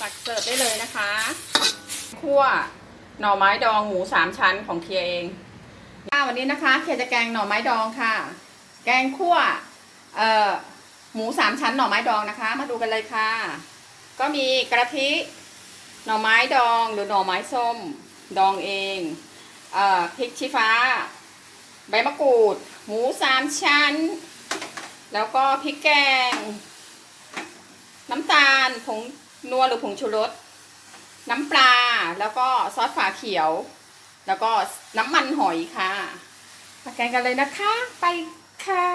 ตักเสิร์ฟได้เลยนะคะคั่วหน่อไม้ดองหมูสามชั้นของเคียเองค่ะวันนี้นะคะเคียจะแกงหน่อไม้ดองค่ะ แกงคั่วเอ่อหมูสามชั้นหน่อไม้ดองนะคะ มาดูกันเลยค่ะ ก็มีกระทิหน่อไม้ดองหรือหน่อไม้ส้มดองเองเอ่อพริกชี้ฟ้า ใบมะกรูด หมูสามชั้น แล้วก็พริกแกง น้ำตาลผง นัวหรือผงชูรส น้ำปลา แล้วก็ซอสฝาเขียว แล้วก็น้ำมันหอยค่ะมาแกงกันเลยนะคะ ไปค่ะ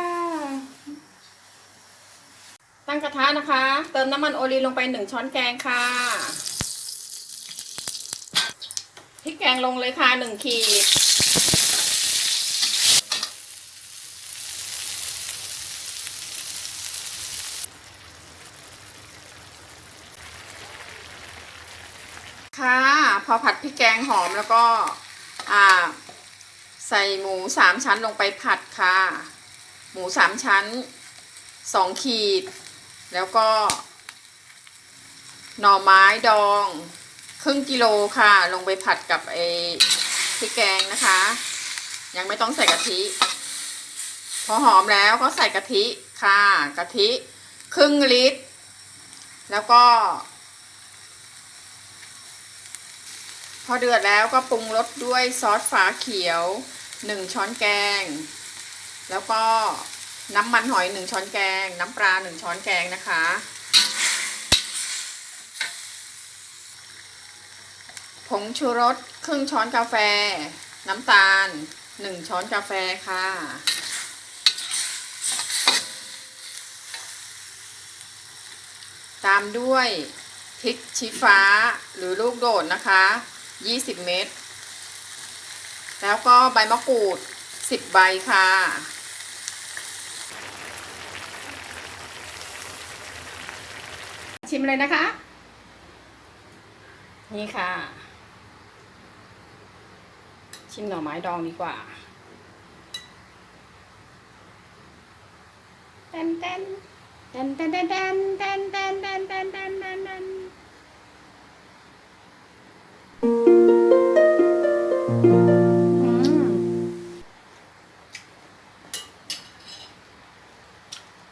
ตั้งกระทะนะคะ เติมน้ำมันโอลีลงไปหนึ่งช้อนแกงค่ะพริกแกงลงเลยค่ะหนึ่งขีด ค่ะ พอผัดพริกแกงหอมแล้วก็ใส่หมูสามชั้นลงไปผัดค่ะ หมูสามชั้นสองขีด แล้วก็ หน่อไม้ดอง ครึ่งกิโลค่ะ ลงไปผัดกับไอ้พริกแกงนะคะ ยังไม่ต้องใส่กะทิ พอหอมแล้วก็ใส่กะทิค่ะ กะทิ ครึ่งลิตร แล้วก็ พอเดือดแล้วก็ปรุงรสด้วยซอสฝาเขียวหนึ่งช้อนแกง แล้วก็น้ำมันหอยหนึ่งช้อนแกง น้ำปลาหนึ่งช้อนแกงนะคะ ผงชูรสครึ่งช้อนกาแฟ น้ำตาลหนึ่งช้อนกาแฟค่ะ ตามด้วยพริกชี้ฟ้าหรือลูกโดดนะคะ 20 เม็ด แล้วก็ใบมะกรูด 10 ใบค่ะ ชิมเลยนะคะ นี่ค่ะ ชิมหน่อไม้ดองดีกว่าเต้นเต้นเต้นเต้นเต้นเต้นเต้นเต้นเต้น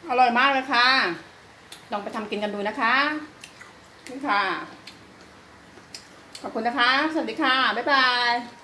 อร่อยมากเลยค่ะ ลองไปทำกินกันดูนะคะนี่ค่ะ ขอบคุณนะคะ สวัสดีค่ะ บ๊ายบาย